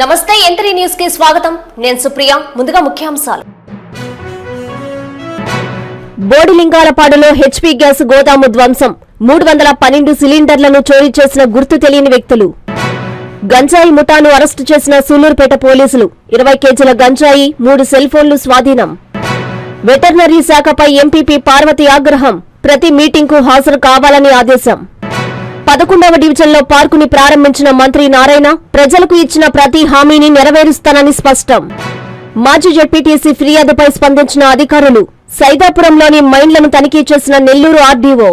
నమస్తే ఎంత్రీ న్యూస్కి స్వాగతం. నేను సుప్రియ. ముందుగా ముఖ్యాంశాలు. బోడిలింగాలపాడులో హెచ్పీ గ్యాస్ గోదాము ధ్వంసం. మూడు వందల పన్నెండు సిలిండర్లను చోరీ చేసిన గుర్తు తెలియని వ్యక్తులు. గంజాయి ముఠాను అరెస్టు చేసిన సూలూరుపేట పోలీసులు. ఇరవై కేజీల గంజాయి మూడు సెల్ ఫోన్లు స్వాధీనం. వెటర్నరీ శాఖపై ఎంపీపీ పార్వతి ఆగ్రహం. ప్రతి మీటింగ్కు హాజరు కావాలని ఆదేశం. పదకొండవ డివిజన్లో పార్కుని ప్రారంభించిన మంత్రి నారాయణ ప్రజలకు ఇచ్చిన ప్రతి హామీని నెరవేరుస్తానని స్పష్టం. మాజీ జడ్పీటీసీ ఫిర్యాదుపై స్పందించిన అధికారులు సైదాపురంలోని మైన్లను తనిఖీ చేసిన నెల్లూరు ఆర్డీఓ.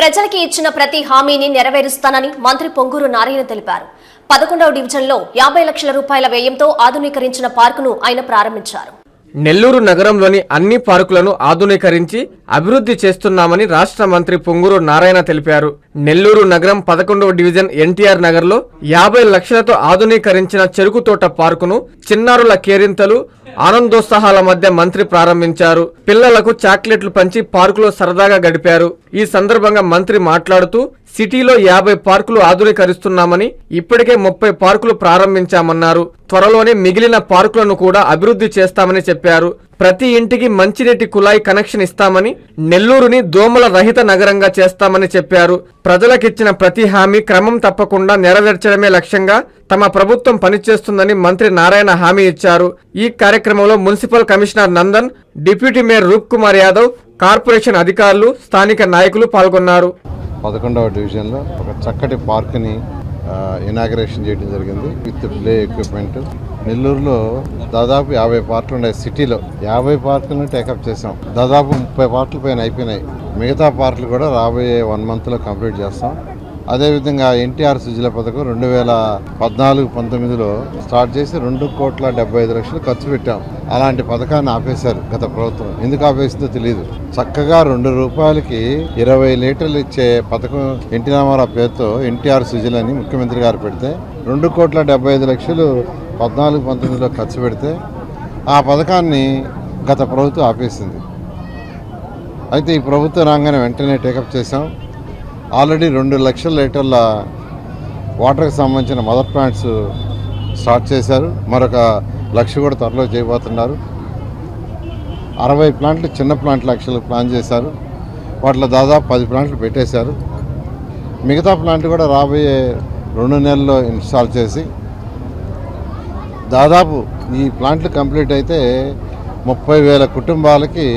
ప్రజలకి ఇచ్చిన ప్రతి హామీని నెరవేరుస్తానని మంత్రి పొంగూరు నారాయణ తెలిపారు. పదకొండవ డివిజన్లో యాభై లక్షల రూపాయల వ్యయంతో ఆధునీకరించిన పార్కును ఆయన ప్రారంభించారు. నెల్లూరు నగరంలోని అన్ని పార్కులను ఆధునీకరించి అభివృద్ధి చేస్తున్నామని రాష్ట్ర మంత్రి పొంగూరు నారాయణ తెలిపారు. నెల్లూరు నగరం పదకొండవ డివిజన్ ఎన్టీఆర్ నగర్లో యాభై లక్షలతో ఆధునీకరించిన చెరుకు తోట పార్కును చిన్నారుల కేరింతలు ఆనందోత్సాహాల మధ్య మంత్రి ప్రారంభించారు. పిల్లలకు చాక్లెట్లు పంచి పార్కులో సరదాగా గడిపారు. ఈ సందర్భంగా మంత్రి మాట్లాడుతూ సిటీలో యాభై పార్కులు ఆధునీకరిస్తున్నామని ఇప్పటికే ముప్పై పార్కులు ప్రారంభించామన్నారు. త్వరలోనే మిగిలిన పార్కులను కూడా అభివృద్ధి చేస్తామని చెప్పారు. ప్రతి ఇంటికి మంచినీటి కుళాయి కనెక్షన్ ఇస్తామని నెల్లూరుని దోమల రహిత నగరంగా చేస్తామని చెప్పారు. ప్రజలకిచ్చిన ప్రతి హామీ క్రమం తప్పకుండా నెరవేర్చడమే లక్ష్యంగా తమ ప్రభుత్వం పనిచేస్తుందని మంత్రి నారాయణ హామీ ఇచ్చారు. ఈ కార్యక్రమంలో municipal commissioner Nandan deputy mayor Roop Kumar Yadav corporation అధికారులు స్థానిక నాయకులు పాల్గొన్నారు. పదకొండవ డివిజన్లో ఒక చక్కటి పార్క్ని ఇనాగరేషన్ చేయడం జరిగింది విత్ ప్లే ఎక్విప్మెంట్. నెల్లూరులో దాదాపు యాభై పార్కులు ఉన్నాయి. సిటీలో యాభై పార్కులను టేకప్ చేసాం దాదాపు ముప్పై పార్కుల పైన అయిపోయినాయి. మిగతా పార్కులు కూడా రాబోయే వన్ మంత్లో కంప్లీట్ చేస్తాం. అదేవిధంగా ఎన్టీఆర్ సుజల పథకం రెండు వేల పద్నాలుగు పంతొమ్మిదిలో స్టార్ట్ చేసి రెండు కోట్ల డెబ్బై ఐదు లక్షలు ఖర్చు పెట్టాం. అలాంటి పథకాన్ని ఆపేశారు గత ప్రభుత్వం. ఎందుకు ఆపేసిందో తెలియదు చక్కగా రెండు రూపాయలకి ఇరవై లీటర్లు ఇచ్చే పథకం ఎన్టీ రామారావు పేరుతో ఎన్టీఆర్ సుజల్ అని ముఖ్యమంత్రి గారు పెడితే రెండు కోట్ల డెబ్బై ఐదు లక్షలు పద్నాలుగు పంతొమ్మిదిలో ఖర్చు పెడితే ఆ పథకాన్ని గత ప్రభుత్వం ఆపేసింది. అయితే ఈ ప్రభుత్వ రాగానే వెంటనే టేకప్ చేశాం. ఆల్రెడీ రెండు లక్షల లీటర్ల వాటర్కి సంబంధించిన మదర్ ప్లాంట్స్ స్టార్ట్ చేశారు. మరొక లక్ష కూడా త్వరలో చేయబోతున్నారు. అరవై ప్లాంట్లు చిన్న ప్లాంట్ లక్షలు ప్లాన్ చేశారు. వాటిలో దాదాపు పది ప్లాంట్లు పెట్టేశారు. మిగతా ప్లాంట్ కూడా రాబోయే రెండు నెలల్లో ఇన్స్టాల్ చేసి దాదాపు ఈ ప్లాంట్లు కంప్లీట్ అయితే ముప్పై వేల కుటుంబాలకి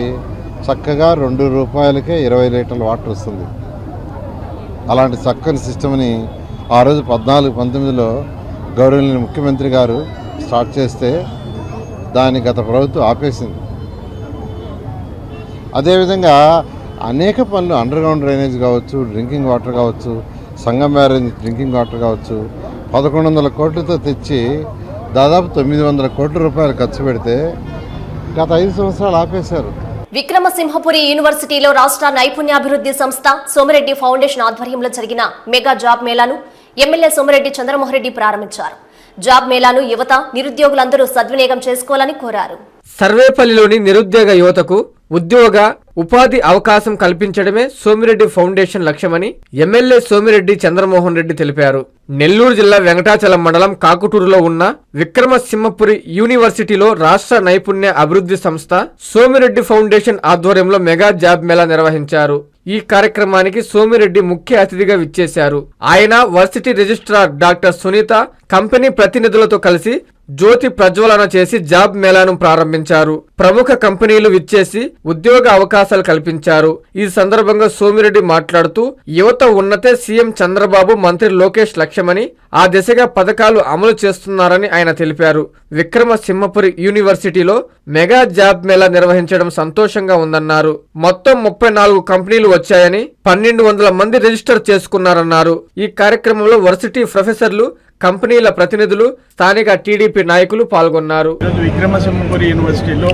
చక్కగా రెండు రూపాయలకే ఇరవై లీటర్ల వాటర్ వస్తుంది. అలాంటి చక్కని సిస్టమ్ని ఆ రోజు పద్నాలుగు పంతొమ్మిదిలో గౌరవనీయ ముఖ్యమంత్రి గారు స్టార్ట్ చేస్తే దాన్ని గత ప్రభుత్వం ఆపేసింది. అదేవిధంగా అనేక పనులు అండర్ గ్రౌండ్ డ్రైనేజ్ కావచ్చు డ్రింకింగ్ వాటర్ కావచ్చు సంగం బ్యారేజ్ డ్రింకింగ్ వాటర్ కావచ్చు పదకొండు వందల కోట్లతో తెచ్చి దాదాపు తొమ్మిది వందల కోట్ల రూపాయలు ఖర్చు పెడితే గత ఐదు సంవత్సరాలు ఆపేశారు. విక్రమసింహపురి యూనివర్సిటీలో రాష్ట్ర నైపుణ్యాభివృద్ధి సంస్థ సోమిరెడ్డి ఫౌండేషన్ ఆధ్వర్యంలో జరిగిన మెగా జాబ్ మేళాను ఎమ్మెల్యే సోమిరెడ్డి చంద్రమోహన్ రెడ్డి ప్రారంభించారు. జాబ్ మేళాను యువత నిరుద్యోగులందరూ సద్వినియోగం చేసుకోవాలని కోరారు. సర్వేపల్లిలోని నిరుద్యోగ యువతకు ఉద్యోగ ఉపాధి అవకాశం కల్పించడమే సోమిరెడ్డి ఫౌండేషన్ లక్ష్యమని ఎమ్మెల్యే సోమిరెడ్డి చంద్రమోహన్ రెడ్డి తెలిపారు. నెల్లూరు జిల్లా వెంకటాచలం మండలం కాకుటూరులో ఉన్న విక్రమసింహపురి యూనివర్సిటీలో రాష్ట్ర నైపుణ్య అభివృద్ధి సంస్థ సోమిరెడ్డి ఫౌండేషన్ ఆధ్వర్యంలో మెగా జాబ్ మేళా నిర్వహించారు. ఈ కార్యక్రమానికి సోమిరెడ్డి ముఖ్య అతిథిగా విచ్చేశారు. ఆయన varsity registrar doctor Sunitha company ప్రతినిధులతో కలిసి జ్యోతి ప్రజ్వలన చేసి జాబ్ మేళాను ప్రారంభించారు. ప్రముఖ కంపెనీలు విచ్చేసి ఉద్యోగ అవకాశాలు కల్పించారు. ఈ సందర్భంగా సోమిరెడ్డి మాట్లాడుతూ యువత ఉన్నతే సీఎం చంద్రబాబు మంత్రి లోకేష్ లక్ష్యమని ఆ దిశగా పథకాలు అమలు చేస్తున్నారని ఆయన తెలిపారు. విక్రమ సింహపురి యూనివర్సిటీలో మెగా జాబ్ మేళా నిర్వహించడం సంతోషంగా ఉందన్నారు. మొత్తం ముప్పై నాలుగు కంపెనీలు వచ్చాయని పన్నెండు వందల మంది రిజిస్టర్ చేసుకున్నారన్నారు. ఈ కార్యక్రమంలో వర్సిటీ ప్రొఫెసర్లు కంపెనీల ప్రతినిధులు స్థానిక టీడీపీ నాయకులు పాల్గొన్నారు. విక్రమసింహపురి యూనివర్సిటీలో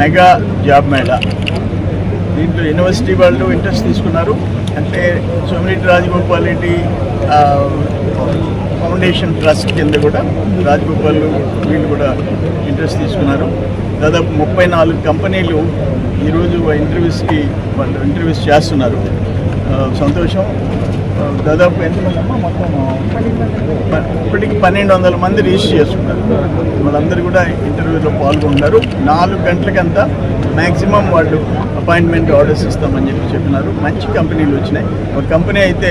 మెగా జాబ్ మేళా. దీంట్లో యూనివర్సిటీ వాళ్ళు ఇంట్రెస్ట్ తీసుకున్నారు. అంటే సోమిరెడ్డి రాజగోపాల్ రెడ్డి ఫౌండేషన్ ట్రస్ట్ కింద కూడా రాజగోపాల్ వీళ్ళు కూడా ఇంట్రెస్ట్ తీసుకున్నారు. దాదాపు ముప్పై నాలుగు కంపెనీలు ఈరోజు ఇంటర్వ్యూస్కి వాళ్ళు ఇంటర్వ్యూస్ చేస్తున్నారు. సంతోషం. దాదాపు ఎంతమంది మొత్తం ఇప్పటికి పన్నెండు వందల మంది రిజిస్టర్ చేసుకున్నారు. వాళ్ళందరూ కూడా ఇంటర్వ్యూలో పాల్గొన్నారు నాలుగు గంటలకంతా మ్యాక్సిమం వాళ్ళు అపాయింట్మెంట్ ఆర్డర్స్ ఇస్తామని చెప్పి చెప్పినారు. మంచి కంపెనీలు వచ్చినాయి. ఒక కంపెనీ అయితే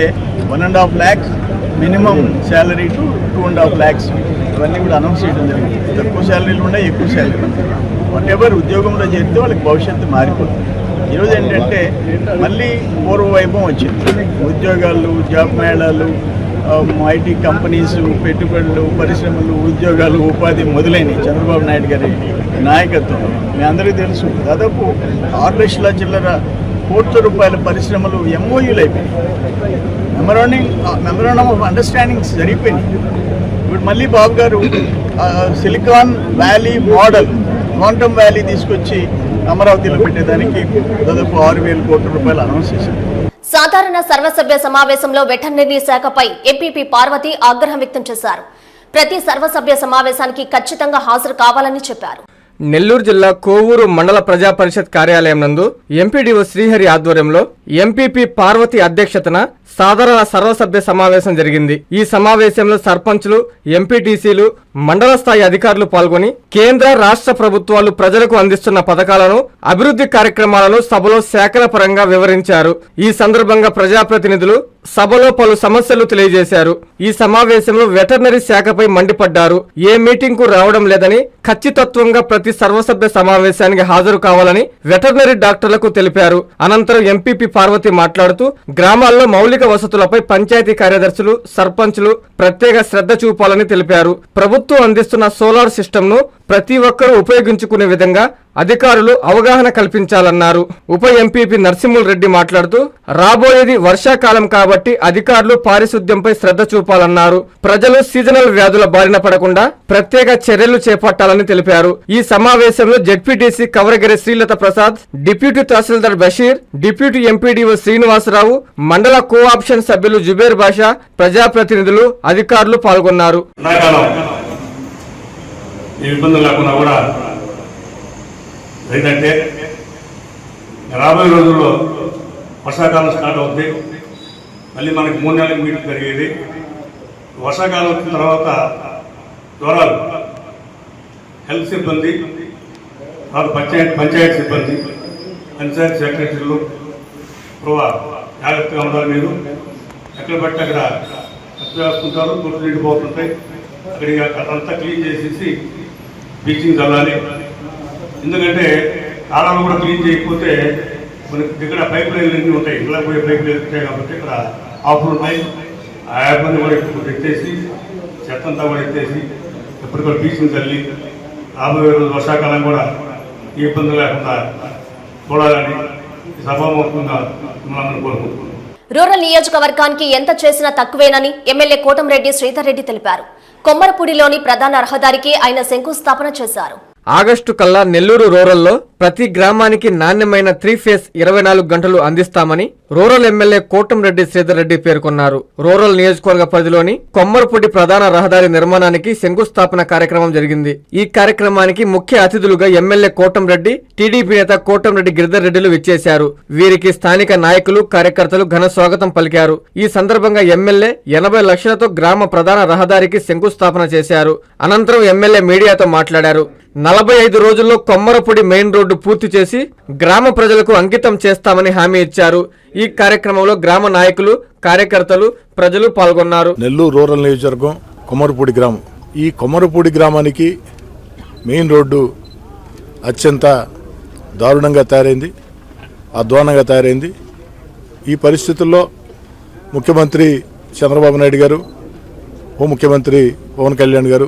one and half lakhs minimum salary to two and half lakhs. ఇవన్నీ కూడా అనౌన్స్ చేయడం జరిగింది. తక్కువ శాలరీలు ఉన్నాయి ఎక్కువ శాలరీలు ఉన్నాయి. వాట్ ఎవర్ ఉద్యోగంలో చేరితే వాళ్ళకి భవిష్యత్తు మారిపోతుంది. ఈరోజు ఏంటంటే మళ్ళీ పూర్వ వైభవం వచ్చింది. ఉద్యోగాలు జాబ్ మేళాలు um, ఐటీ కంపెనీస్ పెట్టుబడులు పరిశ్రమలు ఉద్యోగాలు ఉపాధి మొదలైనవి. చంద్రబాబు నాయుడు గారి నాయకత్వం. మీ అందరికీ తెలుసు దాదాపు ఆరు లక్షల చిల్లర కోట్ల రూపాయల పరిశ్రమలు ఎంఓయూలు అయిపోయినాయి. మెమరాండింగ్ మెమరాండం ఆఫ్ అండర్స్టాండింగ్స్ జరిగిపోయినాయి. ఇప్పుడు మళ్ళీ Babu garu Silicon Valley model Quantum Valley తీసుకొచ్చి అమరావతిలో పెట్టేదానికి దాదాపు ఆరు వేల కోట్ల రూపాయలు అనౌన్స్ చేశారు. సాధారణ సర్వసభ్య సమావేశంలో వెటర్నరీ శాఖపై ఎంపీపీ పార్వతి ఆగ్రహం వ్యక్తం చేశారు. ప్రతి సర్వసభ్య సమావేశానికి ఖచ్చితంగా హాజరు కావాలని చెప్పారు. నెల్లూరు జిల్లా కోవూరు మండల ప్రజా పరిషత్ కార్యాలయం నందు ఎంపీడీఓ శ్రీహరి ఆధ్వర్యంలో ఎంపీపీ పార్వతి అధ్యక్షతన సాధారణ సర్వసభ్య సమావేశం జరిగింది. ఈ సమావేశంలో సర్పంచ్లు ఎంపీటీసీలు మండల స్థాయి అధికారులు పాల్గొని కేంద్ర రాష్ట్ర ప్రభుత్వాలు ప్రజలకు అందిస్తున్న పథకాలను అభివృద్ధి కార్యక్రమాలను సభలో శాఖల పరంగా వివరించారు. ఈ సందర్భంగా ప్రజాప్రతినిధులు సభలో పలు సమస్యలు తెలియజేశారు. ఈ సమావేశంలో వెటర్నరీ శాఖపై మండిపడ్డారు. ఏ మీటింగ్కు రావడం లేదని ఖచ్చితత్వంగా ప్రతి సర్వసభ్య సమావేశానికి హాజరు కావాలని వెటర్నరీ డాక్టర్లకు తెలిపారు. అనంతరం ఎంపీపీ పార్వతి మాట్లాడుతూ గ్రామాల్లో మౌలిక వసతులపై పంచాయతీ కార్యదర్శులు సర్పంచ్లు ప్రత్యేక శ్రద్ధ చూపాలని తెలిపారు. ప్రభుత్వం అందిస్తున్న సోలార్ సిస్టమ్ను ప్రతి ఒక్కరూ ఉపయోగించుకునే విధంగా అధికారులు అవగాహన కల్పించాలన్నారు. ఉప ఎంపీపీ నరసింహుల్ రెడ్డి మాట్లాడుతూ రాబోయేది వర్షాకాలం కాబట్టి అధికారులు పారిశుద్ధ్యంపై శ్రద్ధ చూపాలన్నారు. ప్రజలు సీజనల్ వ్యాధుల బారిన పడకుండా ప్రత్యేక చర్యలు చేపట్టాలని తెలిపారు. ఈ సమావేశంలో ZPTC Kavaragiri Srilatha Prasad deputy tahsildar Basheer deputy MPDO Srinivasarao మండల కోఆప్షన్ సభ్యులు జుబేర్ బాషా ప్రజాప్రతినిధులు అధికారులు పాల్గొన్నారు. ఏ ఇబ్బందులు లేకుండా కూడా ఏంటంటే రాబోయే రోజుల్లో వర్షాకాలం స్టార్ట్ అవుతుంది మళ్ళీ మనకి మూడు నెలలకు మీటింగ్ జరిగేది. వర్షాకాలం వచ్చిన తర్వాత జ్వరాలు హెల్త్ సిబ్బంది తర్వాత పంచాయతీ పంచాయతీ సిబ్బంది పంచాయతీ సెక్రటరీలు ఇప్పుడు జాగ్రత్తగా ఉండాలి మీరు. ఎక్కడ పడితే అక్కడ ఖర్చు వేసుకుంటారు గుర్తు నిండిపోతుంటాయి. అక్కడికి అక్కడంతా క్లీన్ చేసేసి బ్లీచింగ్ చల్లాలి. ఎందుకంటే కాలాలు కూడా క్లీన్ చేయకపోతే మనకి ఇక్కడ పైప్ లైన్లు అన్నీ ఉంటాయి. ఇలా పోయే పైప్ లైన్లు ఉంటాయి కాబట్టి ఇక్కడ ఆఫ్లు ఉన్నాయి. ఆ యాప్ని కూడా ఇప్పుడు ఎత్తేసి చెత్తంతా కూడా ఎత్తేసి ఎప్పటికప్పుడు బ్లీచింగ్ చల్లి రాబోయే రోజు వర్షాకాలం కూడా ఏ ఇబ్బంది లేకుండా చూడాలని సభాముఖంగా మిమ్మల్ని కోరుకుంటున్నాను రూరల్ నియోజకవర్గానికి ఎంత చేసినా తక్కువేనని ఎమ్మెల్యే కోటంరెడ్డి శ్రీధర్ రెడ్డి తెలిపారు. కొమ్మరపూడిలోని ప్రధాన రహదారికి ఆయన శంకుస్థాపన చేశారు. ఆగస్టు కల్లా నెల్లూరు రూరల్లో ప్రతి గ్రామానికి నాణ్యమైన త్రీ ఫేస్ ఇరవై నాలుగు గంటలు అందిస్తామని రూరల్ ఎమ్మెల్యే కోటంరెడ్డి శ్రీధర్ రెడ్డి పేర్కొన్నారు. రూరల్ నియోజకవర్గ పరిధిలోని కొమ్మరపూడి ప్రధాన రహదారి నిర్మాణానికి శంకుస్థాపన కార్యక్రమం జరిగింది. ఈ కార్యక్రమానికి ముఖ్య అతిథులుగా ఎమ్మెల్యే కోటంరెడ్డి టీడీపీ నేత కోటంరెడ్డి గిరిధర్ రెడ్డిలు విచ్చేశారు. వీరికి స్థానిక నాయకులు కార్యకర్తలు ఘన స్వాగతం పలికారు. ఈ సందర్భంగా ఎమ్మెల్యే ఎనభై లక్షలతో గ్రామ ప్రధాన రహదారికి శంకుస్థాపన చేశారు. అనంతరం ఎమ్మెల్యే మీడియాతో మాట్లాడారు. నలభై ఐదు రోజుల్లో కొమ్మరపూడి మెయిన్ రోడ్డు పూర్తి చేసి గ్రామ ప్రజలకు అంకితం చేస్తామని హామీ ఇచ్చారు. ఈ కార్యక్రమంలో గ్రామ నాయకులు కార్యకర్తలు ప్రజలు పాల్గొన్నారు. నెల్లూరు రూరల్ నియోజకవర్గం కొమ్మరపూడి గ్రామం. ఈ కొమరపూడి గ్రామానికి మెయిన్ రోడ్డు అత్యంత దారుణంగా తయారైంది అధ్వానంగా తయారైంది. ఈ పరిస్థితుల్లో ముఖ్యమంత్రి చంద్రబాబు నాయుడు గారు ఉప ముఖ్యమంత్రి పవన్ కళ్యాణ్ గారు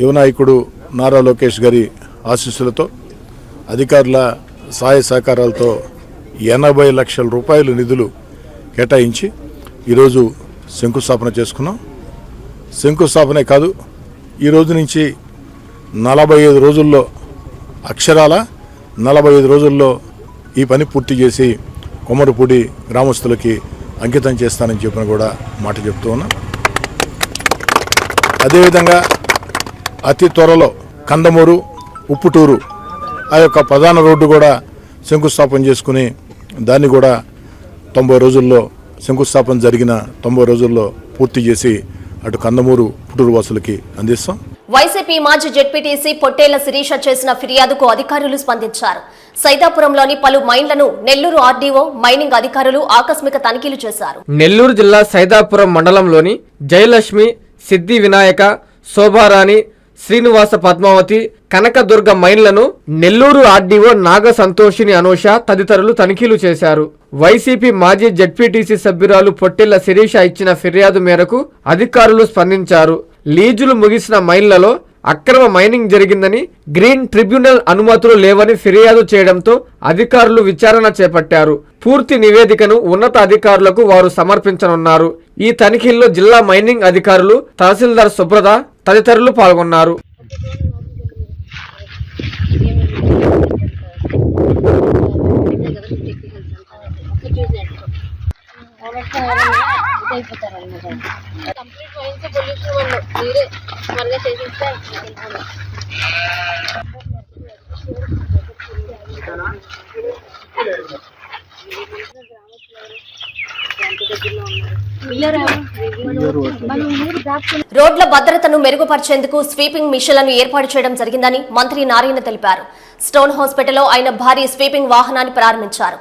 యువ నాయకుడు నారా లోకేష్ గారి ఆశీస్సులతో అధికారుల సహాయ సహకారాలతో ఎనభై లక్షల రూపాయలు నిధులు కేటాయించి ఈరోజు శంకుస్థాపన చేసుకున్నాం. శంకుస్థాపనే కాదు ఈ రోజు నుంచి నలభై ఐదు రోజుల్లో అక్షరాల నలభై ఐదు రోజుల్లో ఈ పని పూర్తి చేసి కొమ్మడిపూడి గ్రామస్తులకి అంకితం చేస్తానని చెప్పిన కూడా మాట చెప్తూ ఉన్నా. అదేవిధంగా అతి త్వరలో కందమూరు ఉప్పుటూరు ఆ యొక్క ప్రధాన రోడ్డు కూడా శంకుస్థాపన చేసుకుని దాన్ని కూడా తొంభై రోజుల్లో శంకుస్థాపన జరిగిన తొంభై రోజుల్లో పూర్తి చేసి అటు కందమూరు పుట్టూరు వాసులకి అందిస్తాం. వైసీపీ మాజీ జెడ్పీటీసీ పొట్టేళ్ళ శిరీష చేసిన ఫిర్యాదుకు అధికారులు స్పందించారు. సైదాపురంలోని పలు మైన్లను నెల్లూరు ఆర్డీఓ మైనింగ్ అధికారులు ఆకస్మిక తనిఖీలు చేశారు. నెల్లూరు జిల్లా సైదాపురం మండలంలోని జయలక్ష్మి సిద్ధి వినాయక శోభారాణి శ్రీనివాస పద్మావతి కనకదుర్గ మైన్లను నెల్లూరు ఆర్డీఓ నాగ సంతోషిని అనూష తదితరులు తనిఖీలు చేశారు. వైసీపీ మాజీ జడ్పీటీసీ సభ్యురాలు పొట్టెళ్ళ శిరీష ఇచ్చిన ఫిర్యాదు మేరకు అధికారులు స్పందించారు. లీజులు ముగిసిన మైన్లలో అక్రమ మైనింగ్ జరిగిందని గ్రీన్ ట్రిబ్యునల్ అనుమతులు లేవని ఫిర్యాదు చేయడంతో అధికారులు విచారణ చేపట్టారు. పూర్తి నివేదికను ఉన్నత అధికారులకు వారు సమర్పించనున్నారు. ఈ తనిఖీల్లో జిల్లా మైనింగ్ అధికారులు తహసీల్దార్ సుబ్రత తదితరులు పాల్గొన్నారు. కంప్లీట్ వైన్స్ పొల్యూషన్ వాళ్ళు మీరే త్వరగా చేసిస్తే రోడ్ల భద్రతను మెరుగుపరిచేందుకు స్వీపింగ్ మిషన్లను ఏర్పాటు చేయడం జరిగిందని మంత్రి నారాయణ తెలిపారు. స్టోన్ హాస్పిటల్లో ఆయన భారీ స్వీపింగ్ వాహనాన్ని ప్రారంభించారు.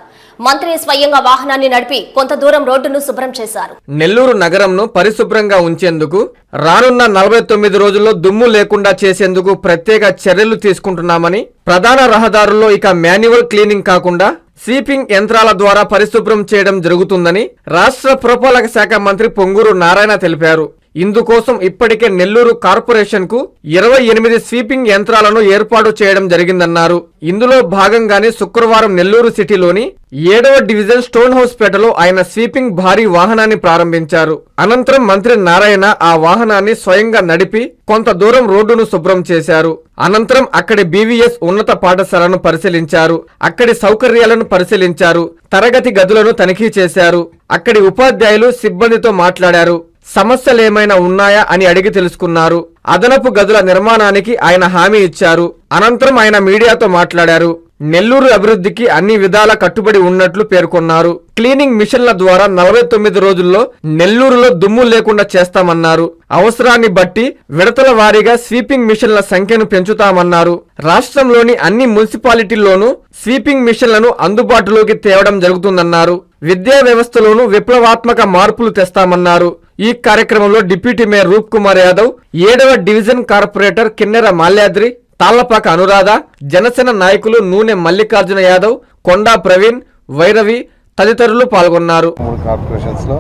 మంత్రి స్వయంగా వాహనాన్ని నడిపి కొంత దూరం రోడ్డును శుభ్రం చేశారు. నెల్లూరు నగరంను పరిశుభ్రంగా ఉంచేందుకు రానున్న నలభై తొమ్మిది రోజుల్లో దుమ్ము లేకుండా చేసేందుకు ప్రత్యేక చర్యలు తీసుకుంటున్నామని ప్రధాన రహదారుల్లో ఇక మాన్యువల్ క్లీనింగ్ కాకుండా స్వీపింగ్ యంత్రాల ద్వారా పరిశుభ్రం చేయడం జరుగుతుందని రాష్ట్ర పురపాలక శాఖ మంత్రి పొంగూరు నారాయణ తెలిపారు. ఇందుకోసం ఇప్పటికే నెల్లూరు కార్పొరేషన్కు ఇరవై ఎనిమిది స్వీపింగ్ యంత్రాలను ఏర్పాటు చేయడం జరిగిందన్నారు. ఇందులో భాగంగానే శుక్రవారం నెల్లూరు సిటీలోని ఏడవ డివిజన్ స్టోన్ హౌస్పేటలో ఆయన స్వీపింగ్ భారీ వాహనాన్ని ప్రారంభించారు. అనంతరం మంత్రి నారాయణ ఆ వాహనాన్ని స్వయంగా నడిపి కొంత దూరం రోడ్డును శుభ్రం చేశారు. అనంతరం అక్కడి బీవీఎస్ ఉన్నత పాఠశాలను పరిశీలించారు. అక్కడి సౌకర్యాలను పరిశీలించారు. తరగతి గదులను తనిఖీ చేశారు. అక్కడి ఉపాధ్యాయులు సిబ్బందితో మాట్లాడారు. సమస్యలేమైనా ఉన్నాయా అని అడిగి తెలుసుకున్నారు. అదనపు గదుల నిర్మాణానికి ఆయన హామీ ఇచ్చారు. అనంతరం ఆయన మీడియాతో మాట్లాడారు. నెల్లూరు అభివృద్ధికి అన్ని విధాల కట్టుబడి ఉన్నట్లు పేర్కొన్నారు. క్లీనింగ్ మిషన్ల ద్వారా నలభై తొమ్మిది రోజుల్లో నెల్లూరులో దుమ్ము లేకుండా చేస్తామన్నారు. అవసరాన్ని బట్టి విడతల వారీగా స్వీపింగ్ మిషన్ల సంఖ్యను పెంచుతామన్నారు. రాష్ట్రంలోని అన్ని మున్సిపాలిటీల్లోనూ స్వీపింగ్ మిషన్లను అందుబాటులోకి తేవడం జరుగుతుందన్నారు. విద్యా వ్యవస్థలోనూ విప్లవాత్మక మార్పులు తెస్తామన్నారు. ఈ కార్యక్రమంలో డిప్యూటీ మేయర్ రూప్ కుమార్ యాదవ్ ఏడవ డివిజన్ కార్పొరేటర్ కిన్నెర మాల్యాద్రి తాళ్ళపాక అనురాధ జనసేన నాయకులు నూనె మల్లికార్జున యాదవ్ కొండా ప్రవీణ్ వైరవి తదితరులు పాల్గొన్నారు. మూడు కార్పొరేషన్స్లో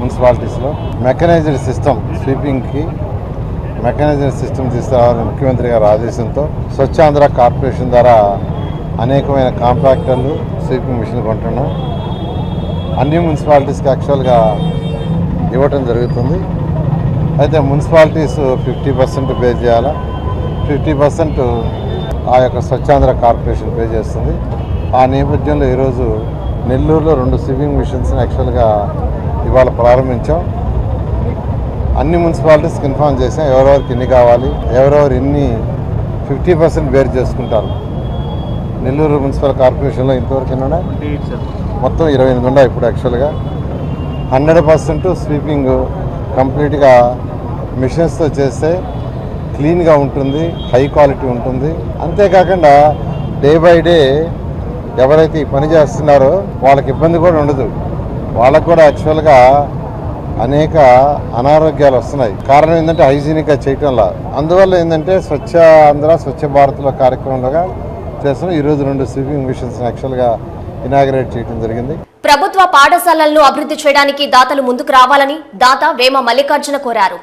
మున్సిపాలిటీస్లో మెకనైజ్డ్ సిస్టమ్ స్వీపింగ్కి మెకనైజ్డ్ సిస్టమ్ తీసుకురావాలని ముఖ్యమంత్రి గారి ఆదేశంతో స్వచ్ఛాంధ్ర కార్పొరేషన్ ద్వారా అనేకమైన కాంపాక్టర్లు స్వీపింగ్ మిషన్ కొంటున్నాం. అన్ని మున్సిపాలిటీస్కి యాక్చువల్గా ఇవ్వటం జరుగుతుంది. అయితే మున్సిపాలిటీస్ ఫిఫ్టీ పర్సెంట్ పే చేయాలా? ఫిఫ్టీ పర్సెంట్ ఆ యొక్క స్వచ్ఛాంధ్ర కార్పొరేషన్ పే చేస్తుంది. ఆ నేపథ్యంలో ఈరోజు నెల్లూరులో రెండు స్విమ్మింగ్ మిషన్స్ని యాక్చువల్గా ఇవాళ ప్రారంభించాం. అన్ని మున్సిపాలిటీస్కి ఇన్ఫార్మ్ చేసాం. ఎవరెవరికి ఎన్ని కావాలి ఎవరెవరు ఎన్ని ఫిఫ్టీ పర్సెంట్ బేర్ చేసుకుంటారు. నెల్లూరు మున్సిపల్ కార్పొరేషన్లో ఇంతవరకు ఎన్ని ఉన్నాయి? మొత్తం ఇరవై ఎనిమిది ఉన్నాయి ఇప్పుడు యాక్చువల్గా. హండ్రెడ్ పర్సెంట్ స్వీపింగ్ కంప్లీట్గా మిషన్స్తో చేస్తే క్లీన్గా ఉంటుంది హై క్వాలిటీ ఉంటుంది. అంతేకాకుండా డే బై డే ఎవరైతే ఈ పని చేస్తున్నారో వాళ్ళకి ఇబ్బంది కూడా ఉండదు. వాళ్ళకు కూడా యాక్చువల్గా అనేక అనారోగ్యాలు వస్తున్నాయి. కారణం ఏంటంటే హైజీనిక్గా చేయటంలా అందువల్ల ఏంటంటే స్వచ్ఛ ఆంధ్ర స్వచ్ఛ భారత్లో కార్యక్రమంలో చేస్తున్నాం. ఈరోజు రెండు స్వీపింగ్ మిషన్స్ యాక్చువల్గా ఇనాగ్రేట్ చేయడం జరిగింది. ప్రభుత్వ పాఠశాలలను అభివృద్ధి చేయడానికి దాతలు ముందుకు రావాలని దాత వేమ మల్లికార్జున కోరారు.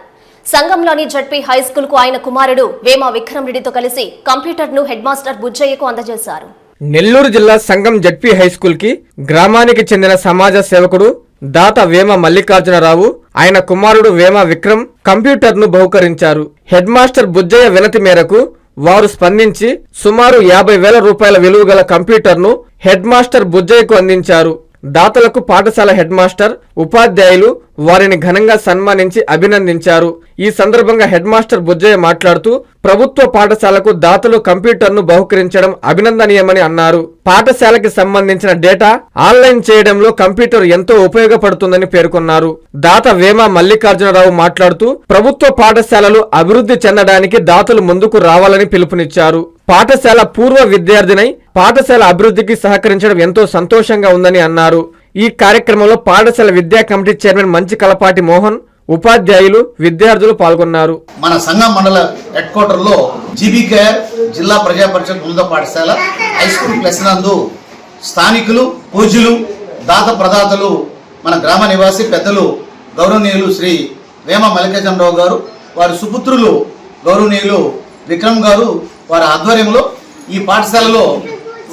సంఘంలోని జడ్పీ హై స్కూల్కు ఆయన కుమారుడు వేమ విక్రమ్ రెడ్డితో కలిసి కంప్యూటర్ను హెడ్ మాస్టర్ బుజ్జయ్యకు అందజేశారు. నెల్లూరు జిల్లా సంఘం జడ్పీ హైస్కూల్కి గ్రామానికి చెందిన సమాజ సేవకుడు దాత వేమ మల్లికార్జునరావు ఆయన కుమారుడు వేమ విక్రమ్ కంప్యూటర్ను బహుకరించారు. హెడ్ మాస్టర్ బుజ్జయ్య వినతి మేరకు వారు స్పందించి సుమారు యాభై వేల రూపాయల విలువ గల కంప్యూటర్ను హెడ్ మాస్టర్ బుజ్జయ్యకు అందించారు. దాతలకు పాఠశాల హెడ్ మాస్టర్ ఉపాధ్యాయులు వారిని ఘనంగా సన్మానించి అభినందించారు. ఈ సందర్భంగా హెడ్ మాస్టర్ బుజ్జయ్య మాట్లాడుతూ ప్రభుత్వ పాఠశాలకు దాతలు కంప్యూటర్ను బహుకరించడం అభినందనీయమని అన్నారు. పాఠశాలకి సంబంధించిన డేటా ఆన్లైన్ చేయడంలో కంప్యూటర్ ఎంతో ఉపయోగపడుతుందని పేర్కొన్నారు. దాత వేమ మల్లికార్జునరావు మాట్లాడుతూ ప్రభుత్వ పాఠశాలలు అభివృద్ధి చెందడానికి దాతలు ముందుకు రావాలని పిలుపునిచ్చారు. పాఠశాల పూర్వ విద్యార్థినై పాఠశాల అభివృద్ధికి సహకరించడం ఎంతో సంతోషంగా ఉందని అన్నారు. ఈ కార్యక్రమంలో పాఠశాల విద్యా కమిటీ చైర్మన్ మంచి కలపాటి మోహన్ ఉపాధ్యాయులు విద్యార్థులు పాల్గొన్నారు. మన సంఘం మండల హెడ్ క్వార్టర్లో జీబీ కేర్ జిల్లా ప్రజా పరిషత్ ఉన్నత పాఠశాల హై స్కూల్ ప్లస్ నందు స్థానికులు పూజలు దాత ప్రదాతలు మన గ్రామ నివాసి పెద్దలు గౌరవనీయులు శ్రీ వేమ మల్లికార్జునరావు గారు వారి సుపుత్రులు గౌరవనీయులు విక్రమ్ గారు వారి ఆధ్వర్యంలో ఈ పాఠశాలలో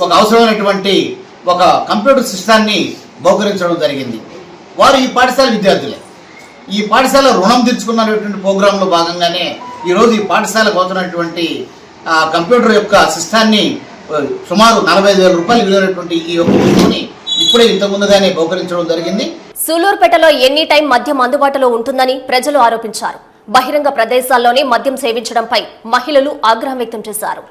ఒక అవసరమైనటువంటి ఒక కంప్యూటర్ సిస్టాన్ని బహుకరించడం జరిగింది. వారు ఈ పాఠశాల విద్యార్థులే. ఈ పాఠశాల రుణం తీర్చుకున్నటువంటి ప్రోగ్రాంలో భాగంగానే ఈరోజు ఈ పాఠశాలకు అవుతున్నటువంటి కంప్యూటర్ యొక్క సిస్టాన్ని సుమారు నలభై ఐదు వేల రూపాయలు విలువైనటువంటి ఈ యొక్క వస్తువుని ఇప్పుడే ఇంతకుముందుగానే బహుకరించడం జరిగింది. సూలూరుపేటలో ఎనీ టైం మద్యం అందుబాటులో ఉంటుందని ప్రజలు ఆరోపించారు. బహిరంగ ప్రదేశాల్లోనే మద్యం సేవించడంపై మహిళలు ఆగ్రహం వ్యక్తం చేశారు.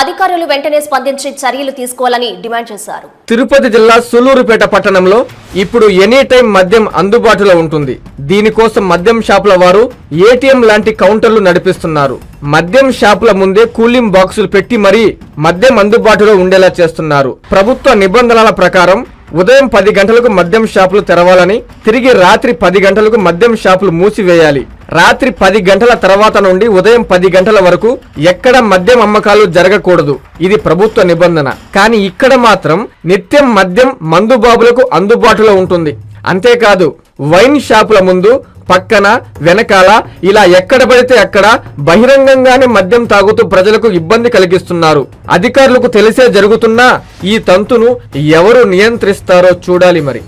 అధికారులు వెంటనే స్పందించి చర్యలు తీసుకోవాలని డిమాండ్ చేశారు. తిరుపతి జిల్లా సూలూరుపేట పట్టణంలో ఇప్పుడు ఎనీ టైం మద్యం అందుబాటులో ఉంటుంది. దీనికోసం మద్యం షాపుల వారు ఏటీఎం లాంటి కౌంటర్లు నడిపిస్తున్నారు. మద్యం షాపుల ముందే కూలింగ్ బాక్సులు పెట్టి మరీ మద్యం అందుబాటులో ఉండేలా చేస్తున్నారు. ప్రభుత్వ నిబంధనల ప్రకారం ఉదయం పది గంటలకు మద్యం షాపులు తెరవాలని తిరిగి రాత్రి పది గంటలకు మద్యం షాపులు మూసివేయాలి. రాత్రి పది గంటల తర్వాత నుండి ఉదయం పది గంటల వరకు ఎక్కడ మద్యం అమ్మకాలు జరగకూడదు. ఇది ప్రభుత్వ నిబంధన. కానీ ఇక్కడ మాత్రం నిత్యం మద్యం మందుబాబులకు అందుబాటులో ఉంటుంది. అంతేకాదు వైన్ షాపుల ముందు పక్కన వెనకాల ఇలా ఎక్కడ పడితే అక్కడ బహిరంగంగానే మద్యం తాగుతూ ప్రజలకు ఇబ్బంది కలిగిస్తున్నారు. అధికారులకు తెలిసే జరుగుతున్నా ఈ తంతును ఎవరు నియంత్రిస్తారో చూడాలి మరి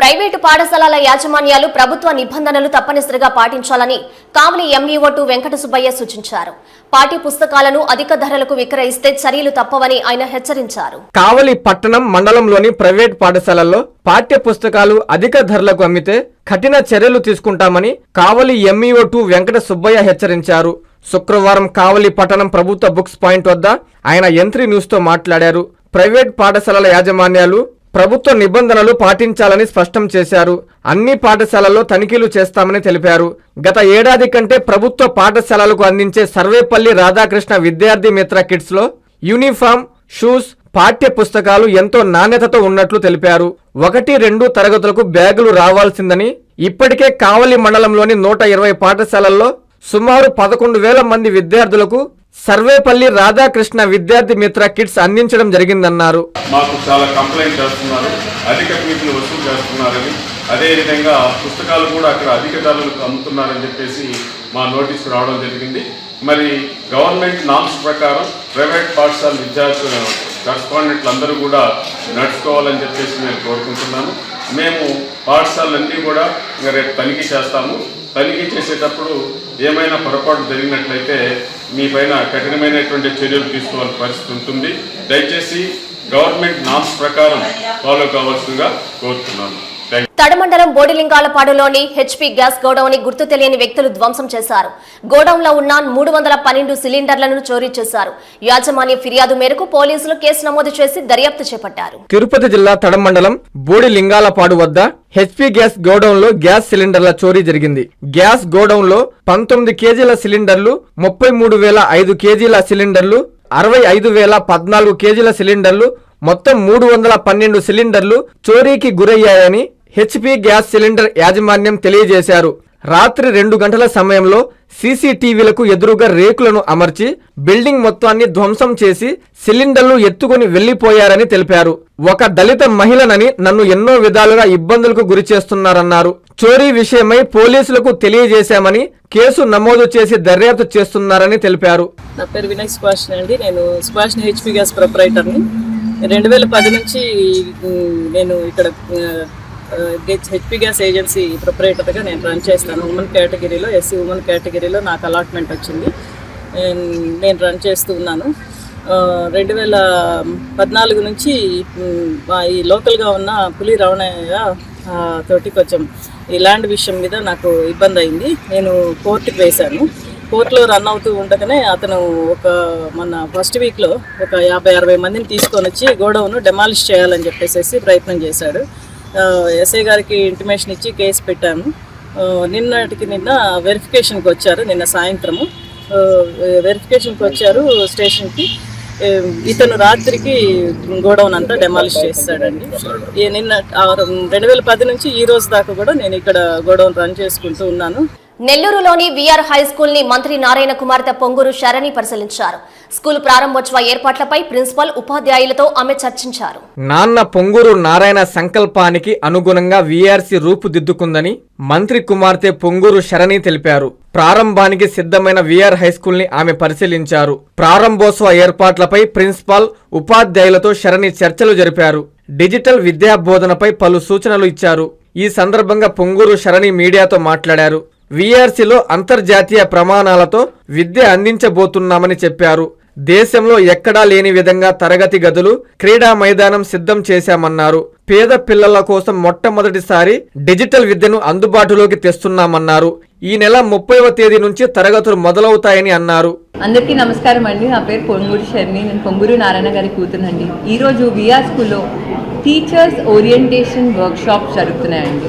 ప్రైవేటు పాఠశాలల యాజమాన్యాలు ప్రభుత్వ నిబంధనలు తప్పనిసరిగా పాటించాలని కావలి ఎంఈఓ టు వెంకట సుబ్బయ్య సూచించారు. పాఠ్య పుస్తకాలను అధిక ధరలకు విక్రయిస్తే చర్యలు తప్పవని ఆయన హెచ్చరించారు. కావలి పట్టణం మండలంలోని ప్రైవేట్ పాఠశాలల్లో పాఠ్య పుస్తకాలు అధిక ధరలకు అమ్మితే కఠిన చర్యలు తీసుకుంటామని కావలి ఎంఈఓ టు వెంకట సుబ్బయ్య హెచ్చరించారు. శుక్రవారం కావలి పట్టణం ప్రభుత్వ బుక్స్ పాయింట్ వద్ద ఆయన ఎంత్రీ న్యూస్తో మాట్లాడారు. ప్రైవేట్ పాఠశాలల యాజమాన్యాలు ప్రభుత్వ నిబంధనలు పాటించాలని స్పష్టం చేశారు. అన్ని పాఠశాలల్లో తనిఖీలు చేస్తామని తెలిపారు. గత ఏడాది కంటే ప్రభుత్వ పాఠశాలలకు అందించే సర్వేపల్లి రాధాకృష్ణ విద్యార్థి మిత్ర కిట్స్లో యూనిఫామ్ షూస్ పాఠ్య పుస్తకాలు ఎంతో నాణ్యతతో ఉన్నట్లు తెలిపారు. ఒకటి రెండు తరగతులకు బ్యాగులు రావాల్సిందని ఇప్పటికే కావలి మండలంలోని నూట ఇరవై పాఠశాలల్లో సుమారు పదకొండు వేల మంది విద్యార్థులకు సర్వేపల్లి రాధాకృష్ణ విద్యార్థి మిత్ర కిట్స్ అందించడం జరిగిందన్నారు. మాకు చాలా కంప్లైంట్ చేస్తున్నారు అధిక ఫీజులు వసూలు చేస్తున్నారని అదేవిధంగా పుస్తకాలు కూడా అక్కడ అధిక ధరలకు అమ్ముతున్నారని చెప్పేసి మా నోటీసు రావడం జరిగింది. మరి గవర్నమెంట్ నామ్స్ ప్రకారం ప్రైవేట్ పాఠశాల విద్యార్థులు కరస్పాండెంట్లు అందరూ కూడా నడుచుకోవాలని చెప్పేసి నేను కోరుకుంటున్నాను. మేము పాఠశాలన్నీ కూడా ఇంకా రేపు తనిఖీ చేస్తాము. తనిఖీ చేసేటప్పుడు ఏమైనా పొరపాటు జరిగినట్లయితే మీ పైన కఠినమైనటువంటి చర్యలు తీసుకోవాల్సిన పరిస్థితి ఉంటుంది. దయచేసి గవర్నమెంట్ నామ్స్ ప్రకారం ఫాలో కావాల్సిందిగా కోరుతున్నాను. తడమండలం బోడిలింగాలపాడులోని హెచ్పీ గ్యాస్ గోడౌన్ని గుర్తు తెలియని వ్యక్తులు ధ్వంసం చేశారు. గోడౌన్లో ఉన్న మూడు వందల పన్నెండు సిలిండర్లను చోరీ చేశారు. యాజమాన్య ఫిర్యాదు మేరకు పోలీసులు కేసు నమోదు చేసి దర్యాప్తు చేపట్టారు. తిరుపతి జిల్లా తడమండలం బోడిలింగాలపాడు లింగాలపాడు వద్ద హెచ్పి గ్యాస్ గోడౌన్లో గ్యాస్ సిలిండర్ల చోరీ జరిగింది. గ్యాస్ గోడౌన్లో పంతొమ్మిది కేజీల సిలిండర్లు ముప్పై మూడు వేల ఐదు కేజీల సిలిండర్లు అరవై ఐదు వేల పద్నాలుగు కేజీల సిలిండర్లు మొత్తం మూడు వందల పన్నెండు సిలిండర్లు చోరీకి గురయ్యాయని హెచ్పి గ్యాస్ సిలిండర్ యాజమాన్యం తెలియజేశారు. రాత్రి రెండు గంటల సమయంలో సీసీటీవీలకు ఎదురుగా రేకులను అమర్చి బిల్డింగ్ మొత్తాన్ని ధ్వంసం చేసి సిలిండర్లు ఎత్తుకుని వెళ్ళిపోయారని తెలిపారు. ఒక దళిత మహిళనని నన్ను ఎన్నో విధాలుగా ఇబ్బందులకు గురి చేస్తున్నారన్నారు. చోరీ విషయమై పోలీసులకు తెలియజేశామని కేసు నమోదు చేసి దర్యాప్తు చేస్తున్నారని తెలిపారు. నా పేరు వినయ్ సుభాష్ అండి. నేను సుభాష్ హెచ్పి గ్యాస్ ప్రొపరైటర్ని. రెండు వేల పది నుంచి నేను ఇక్కడ హెచ్పి గ్యాస్ ఏజెన్సీ ప్రొపరేటర్గా నేను రన్ చేస్తాను. ఉమెన్ కేటగిరీలో ఎస్సీ ఉమెన్ కేటగిరీలో నాకు అలాట్మెంట్ వచ్చింది. నేను- రన్ చేస్తూ ఉన్నాను. రెండు వేల పద్నాలుగు నుంచి ఈ లోకల్గా ఉన్న పులి రవణయ్య తోటి కొంచెం ఈ ల్యాండ్ విషయం మీద నాకు ఇబ్బంది అయింది. నేను కోర్టుకు వేశాను. కోర్టులో రన్ అవుతూ ఉండగానే అతను ఒక మన ఫస్ట్ వీక్లో ఒక యాభై అరవై మందిని తీసుకొని వచ్చి గోడౌన్ డెమాలిష్ చేయాలని చెప్పేసి ప్రయత్నం చేశాడు. ఎస్ఐ గారికి ఇంటిమేషన్ ఇచ్చి కేసు పెట్టాను. నిన్నటికి నిన్న వెరిఫికేషన్కి వచ్చారు నిన్న సాయంత్రము. వెరిఫికేషన్కి వచ్చారు స్టేషన్కి ఇతను రాత్రికి గోడౌన్ అంతా డెమాలిష్ చేస్తాడండి. నిన్న రెండు వేల పది నుంచి ఈ రోజు దాకా కూడా నేను ఇక్కడ గోడౌన్ రన్ చేసుకుంటూ ఉన్నాను. నెల్లూరులోని విఆర్ హై స్కూల్ని మంత్రి నారాయణ కుమార్తె పొంగూరు శరణి పరిశీలించారు. స్కూల్ ప్రారంభోత్సవ ఏర్పాట్లపై ప్రిన్సిపల్ ఉపాధ్యాయులతో ఆమె చర్చించారు. నాన్న పొంగూరు నారాయణ సంకల్పానికి అనుగుణంగా వీఆర్సీ రూపుదిద్దుకుందని మంత్రి కుమార్తె పొంగూరు శరణి తెలిపారు. ప్రారంభానికి సిద్ధమైన వీఆర్ హైస్కూల్ని ఆమె పరిశీలించారు. ప్రారంభోత్సవ ఏర్పాట్లపై ప్రిన్సిపాల్ ఉపాధ్యాయులతో శరణి చర్చలు జరిపారు. డిజిటల్ విద్యా బోధనపై పలు సూచనలు ఇచ్చారు. ఈ సందర్భంగా పొంగూరు శరణి మీడియాతో మాట్లాడారు. వీఆర్సీలో అంతర్జాతీయ ప్రమాణాలతో విద్య అందించబోతున్నామని చెప్పారు. దేశంలో ఎక్కడా లేని విధంగా తరగతి గదులు క్రీడా మైదానం సిద్ధం చేశామన్నారు. పేద పిల్లల కోసం మొట్టమొదటిసారి డిజిటల్ విద్యను అందుబాటులోకి తెస్తున్నామన్నారు. ఈ నెల ముప్పైవ తేదీ నుంచి తరగతులు మొదలవుతాయని అన్నారు. అందరికీ నమస్కారం అండి. నా పేరు పొంగూరు శర్ని నేను పొంగూరు నారాయణ గారి కూతురునండి. ఈరోజు విఆర్ స్కూల్లో టీచర్స్ ఓరియంటేషన్ వర్క్షాప్ జరుగుతున్నాయండి.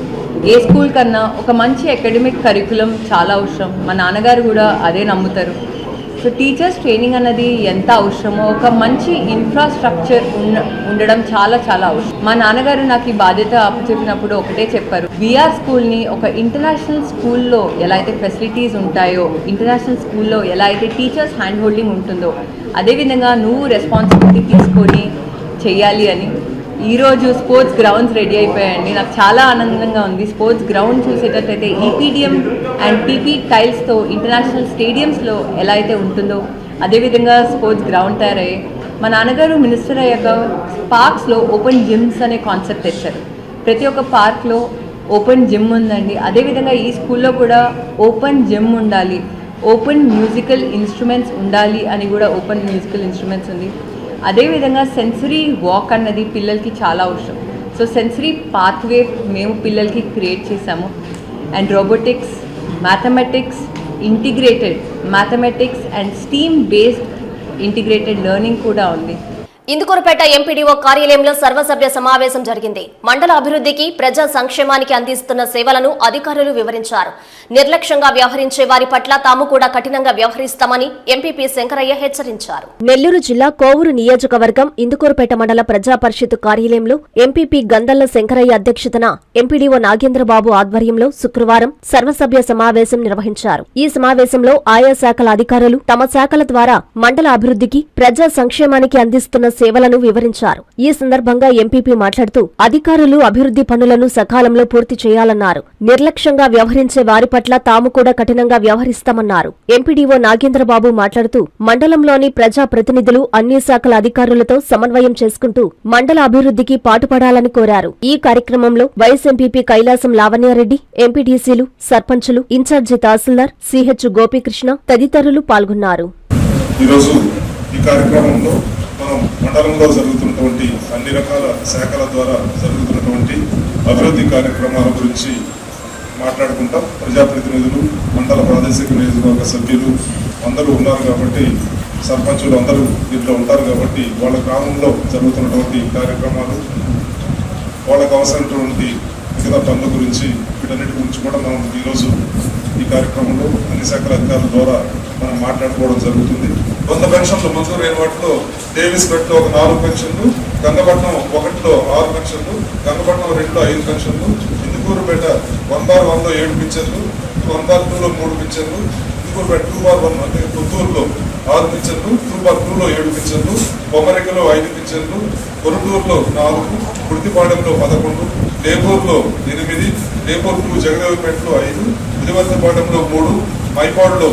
ఏ స్కూల్ కన్నా ఒక మంచి అకాడమిక్ కరికులం చాలా అవసరం. మా నాన్నగారు కూడా అదే నమ్ముతారు. సో టీచర్స్ ట్రైనింగ్ అన్నది ఎంత అవసరమో ఒక మంచి ఇన్ఫ్రాస్ట్రక్చర్ ఉన్న ఉండడం చాలా చాలా అవసరం. మా నాన్నగారు నాకు ఈ బాధ్యత అప్పచెప్పినప్పుడు ఒకటే చెప్పారు. విఆర్ స్కూల్ని ఒక ఇంటర్నేషనల్ స్కూల్లో ఎలా అయితే ఫెసిలిటీస్ ఉంటాయో ఇంటర్నేషనల్ స్కూల్లో ఎలా అయితే టీచర్స్ హ్యాండ్ హోల్డింగ్ ఉంటుందో అదేవిధంగా నువ్వు రెస్పాన్సిబిలిటీ తీసుకొని చెయ్యాలి అని ఈరోజు స్పోర్ట్స్ గ్రౌండ్స్ రెడీ అయిపోయాయండి. నాకు చాలా ఆనందంగా ఉంది. స్పోర్ట్స్ గ్రౌండ్ చూసేటట్టయితే ఈపీడిఎం అండ్ పీపీ టైల్స్తో ఇంటర్నేషనల్ స్టేడియంస్లో ఎలా అయితే ఉంటుందో అదేవిధంగా స్పోర్ట్స్ గ్రౌండ్ తయారయ్యాయి. మా నాన్నగారు మినిస్టర్ అయ్యాక పార్క్స్లో ఓపెన్ జిమ్స్ అనే కాన్సెప్ట్ తెచ్చారు. ప్రతి ఒక్క పార్క్లో ఓపెన్ జిమ్ ఉందండి. అదేవిధంగా ఈ స్కూల్లో కూడా ఓపెన్ జిమ్ ఉండాలి. ఓపెన్ మ్యూజికల్ ఇన్స్ట్రుమెంట్స్ ఉండాలి అని కూడా ఓపెన్ మ్యూజికల్ ఇన్స్ట్రుమెంట్స్ ఉంది. అదేవిధంగా సెన్సరీ వాక్ అన్నది పిల్లలకి చాలా అవసరం. సో సెన్సరీ పాత్వే మేము పిల్లలకి క్రియేట్ చేసాము. And robotics mathematics integrated mathematics and STEAM based integrated learning కూడా ఉంది. ఇందుకూరుపేట ఎంపీడీఓ కార్యాలయంలో సర్వసభ్య సమావేశం జరిగింది. మండల అభివృద్ధికి ప్రజా సంక్షేమానికి అందిస్తున్న సేవలను అధికారులు వివరించారు. నిర్లక్ష్యంగా వ్యవహరించే వారి పట్ల తాము కూడా కఠినంగా వ్యవహరిస్తామని ఎంపీపీ శంకరయ్య హెచ్చరించారు. నెల్లూరు జిల్లా కోవూరు నియోజకవర్గం ఇందుకూరుపేట మండల ప్రజా పరిషత్ కార్యాలయంలో ఎంపీపీ గందల్ల శంకరయ్య అధ్యక్షతన ఎంపీడీఓ నాగేంద్రబాబు ఆధ్వర్యంలో శుక్రవారం సర్వసభ్య సమావేశం నిర్వహించారు. ఈ సమావేశంలో ఆయా శాఖల అధికారులు తమ శాఖల ద్వారా మండల అభివృద్ధికి ప్రజా సంక్షేమానికి అందిస్తున్న సేవలను వివరించారు. ఈ సందర్భంగా ఎంపీపీ మాట్లాడుతూ అధికారులు అభివృద్ధి పనులను సకాలంలో పూర్తి చేయాలన్నారు. నిర్లక్ష్యంగా వ్యవహరించే వారి పట్ల తాము కూడా కఠినంగా వ్యవహరిస్తామన్నారు. ఎంపీడీఓ నాగేంద్రబాబు మాట్లాడుతూ మండలంలోని ప్రజా ప్రతినిధులు అన్ని శాఖల అధికారులతో సమన్వయం చేసుకుంటూ మండల అభివృద్ధికి పాటుపడాలని కోరారు. ఈ కార్యక్రమంలో వైఎస్ ఎంపీపీ కైలాసం లావణ్యారెడ్డి ఎంపీటీసీలు సర్పంచులు ఇన్ఛార్జి తహసీల్దార్ సిహెచ్ గోపీకృష్ణ తదితరులు పాల్గొన్నారు. ఈరోజు ఈ కార్యక్రమంలో మనం మండలంలో జరుగుతున్నటువంటి అన్ని రకాల శాఖల ద్వారా జరుగుతున్నటువంటి అభివృద్ధి కార్యక్రమాల గురించి మాట్లాడుకుంటాం. ప్రజాప్రతినిధులు మండల ప్రాదేశిక నియోజకవర్గ సభ్యులు అందరూ ఉన్నారు కాబట్టి సర్పంచులు అందరూ దీంట్లో ఉంటారు కాబట్టి వాళ్ళ గ్రామంలో జరుగుతున్నటువంటి కార్యక్రమాలు వాళ్ళకు అవసరమైనటువంటి మిగతా పనుల గురించి వీటన్నిటి గురించి కూడా మనం ఈరోజు ఈ కార్యక్రమంలో అన్ని శాఖల అధికారుల ద్వారా మనం మాట్లాడుకోవడం జరుగుతుంది. వంద పెన్షన్లు అయిన వాటిలో డేవిస్పేటలో ఒక నాలుగు పెన్షన్లు గంగపట్నం ఒకటిలో ఆరు పెన్షన్లు గంగపట్నం రెండులో ఐదు పెన్షన్లు ఇందుకూరుపేట వన్ బార్ వన్లో ఏడు పింఛన్లు వన్ బార్ టూలో మూడు పింఛన్లు ఇందుకూరుపేట టూ బార్ వన్ అంటే పుత్తూరులో ఆరు పింఛన్లు టూ బార్ టూలో ఏడు పింఛన్లు బొమ్మరికలో ఐదు పింఛన్లు కొరుటూరులో నాలుగు కుడిపాడెంలో పదకొండు లేపూర్లో ఎనిమిది లేపూర్ టూ జగదేవపేటలో ఐదు ఉదివర్తపాడెంలో మూడు మైపాడులో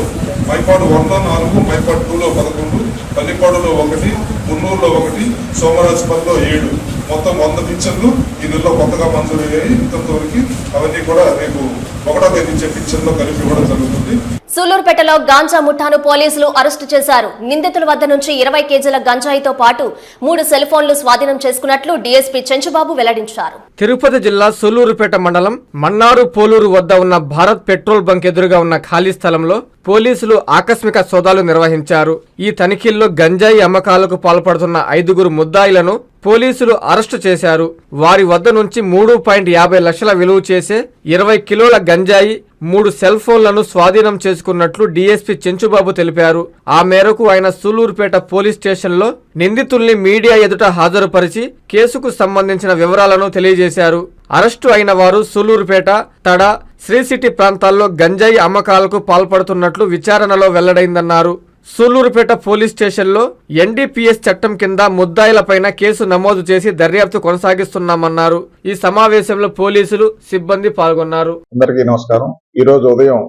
మైపాడు వన్లో నాలుగు మైపాడు టూలో పదకొండు పల్లిపాడులో ఒకటి మున్నూరులో ఒకటి సోమరాజపల్లిలో ఏడు. మొత్తం వంద పింఛన్లు ఈ నెలలో కొత్తగా మంజూరు అయ్యాయి ఇంతవరకు అవన్నీ కూడా రేపు ఒకటో తేదీ పింఛన్లో కలిపి ఇవ్వడం జరుగుతుంది. సూలూరుపేటలో గాంజా ముఠాను పోలీసులు అరెస్టు చేశారు. నిందితుల వద్ద నుంచి ఇరవై కేజీల గంజాయితో పాటు మూడు సెల్ ఫోన్లు స్వాధీనం చేసుకున్నట్లు డీఎస్పీ చెంచుబాబు వెల్లడించారు. తిరుపతి జిల్లా సూలూరుపేట మండలం మన్నారు పోలూరు వద్ద ఉన్న భారత్ పెట్రోల్ బంక్ ఎదురుగా ఉన్న ఖాళీ స్థలంలో పోలీసులు ఆకస్మిక సోదాలు నిర్వహించారు. ఈ తనిఖీల్లో గంజాయి అమ్మకాలకు పాల్పడుతున్న ఐదుగురు ముద్దాయిలను పోలీసులు అరెస్టు చేశారు. వారి వద్ద నుంచి మూడు పాయింట్ యాభై లక్షల విలువ చేసే ఇరవై కిలోల గంజాయి మూడు సెల్ ఫోన్లను స్వాధీనం చేసుకున్నట్లు డీఎస్పీ చెంచుబాబు తెలిపారు. ఆ మేరకు ఆయన సూలూరుపేట పోలీస్ స్టేషన్లో నిందితుల్ని మీడియా ఎదుట హాజరుపరిచి కేసుకు సంబంధించిన వివరాలను తెలియజేశారు. అరెస్టు అయిన వారు సూలూరుపేట తడ శ్రీ సిటీ ప్రాంతాల్లో గంజాయి అమ్మకాలకు పాల్పడుతున్నట్లు విచారణలో వెల్లడైందన్నారు. సూళ్ళూరుపేట పోలీస్ స్టేషన్లో ఎన్డీపీఎస్ చట్టం కింద ముద్దాయిలపైన కేసు నమోదు చేసి దర్యాప్తు కొనసాగిస్తున్నామన్నారు. ఈ సమావేశంలో పోలీసులు సిబ్బంది పాల్గొన్నారు. అందరికీ నమస్కారం. ఈ రోజు ఉదయం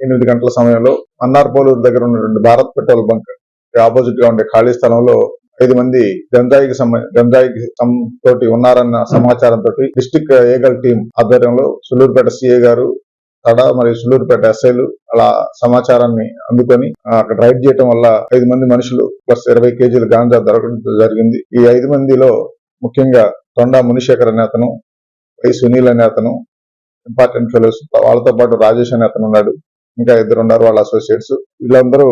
ఎనిమిది గంటల సమయంలో అన్నార్పోలూరు దగ్గర ఉన్నటువంటి భారత్ పెట్రోల్ బంక్ ఆపోజిట్గా ఉండే ఖాళీ స్థలంలో ఐదు మంది గంజాయికి గంజాయికి తోటి ఉన్నారన్న సమాచారంతో డిస్టిక్ ఏగల్ టీం ఆధ్వర్యంలో సులూరుపేట సిఏ గారు తడ మరియు సులూరుపేట ఎస్ఐలు అలా సమాచారాన్ని అందుకొని అక్కడ రైడ్ చేయటం వల్ల ఐదు మంది మనుషులు ప్లస్ ఇరవై కేజీల గాంజా దొరకడం జరిగింది. ఈ ఐదు మందిలో ముఖ్యంగా తొండా మునిశేఖర్ అనే అతను వై సునీల్ అనే అతను ఇంపార్టెంట్ ఫెలోస్ వాళ్ళతో పాటు రాజేష్ అనే అతను ఉన్నాడు. ఇంకా ఇద్దరు ఉన్నారు వాళ్ళ అసోసియేట్స్. వీళ్ళందరూ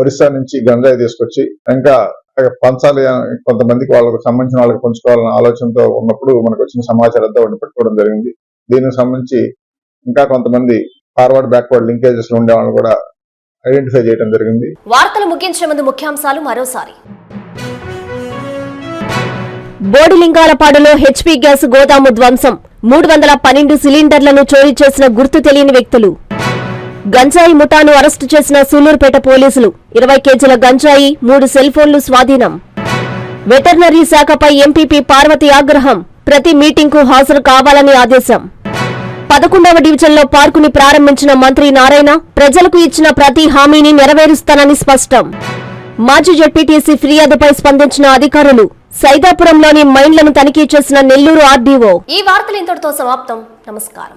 ఒరిస్సా నుంచి గంజాయి తీసుకొచ్చి ఇంకా పంచాలి కొంతమందికి వాళ్ళకి సంబంధించిన వాళ్ళకి పంచుకోవాలన్న ఆలోచనతో ఉన్నప్పుడు మనకు వచ్చిన సమాచారంతో వాటిని పెట్టుకోవడం జరిగింది. దీనికి సంబంధించి ఇంకా కొంతమంది ఫార్వర్డ్ బ్యాక్వర్డ్ లింకేజెస్ ఉండే వాళ్ళని కూడా ఐడెంటిఫై చేయడం జరిగింది. వార్తలు ముగించే ముందు ముఖ్యాంశాలు మరోసారి. బోడిలింగాలపాడులో హెచ్పీ గ్యాస్ గోదాము ధ్వంసం. మూడు వందల పన్నెండు సిలిండర్లను చోరీ చేసిన గుర్తు తెలియని వ్యక్తులు. గంజాయి ముఠాను అరెస్టు చేసిన సూలూరుపేట పోలీసులు. ఇరవై కేజీల గంజాయి మూడు సెల్ ఫోన్లు స్వాధీనం. వెటర్నరీ శాఖపై ఎంపీపీ పార్వతి ఆగ్రహం. ప్రతి మీటింగ్కు హాజరు కావాలని ఆదేశం. పదకొండవ డివిజన్లో పార్కుని ప్రారంభించిన మంత్రి నారాయణ ప్రజలకు ఇచ్చిన ప్రతి హామీని నెరవేరుస్తానని స్పష్టం. మాజీ జడ్పీటీసీ ఫిర్యాదుపై స్పందించిన అధికారులు సైదాపురంలోని మైన్లను తనిఖీ చేసిన నెల్లూరు ఆర్డీఓ. ఈ వార్తలు ఇంతటితో సమాప్తం. నమస్కారం.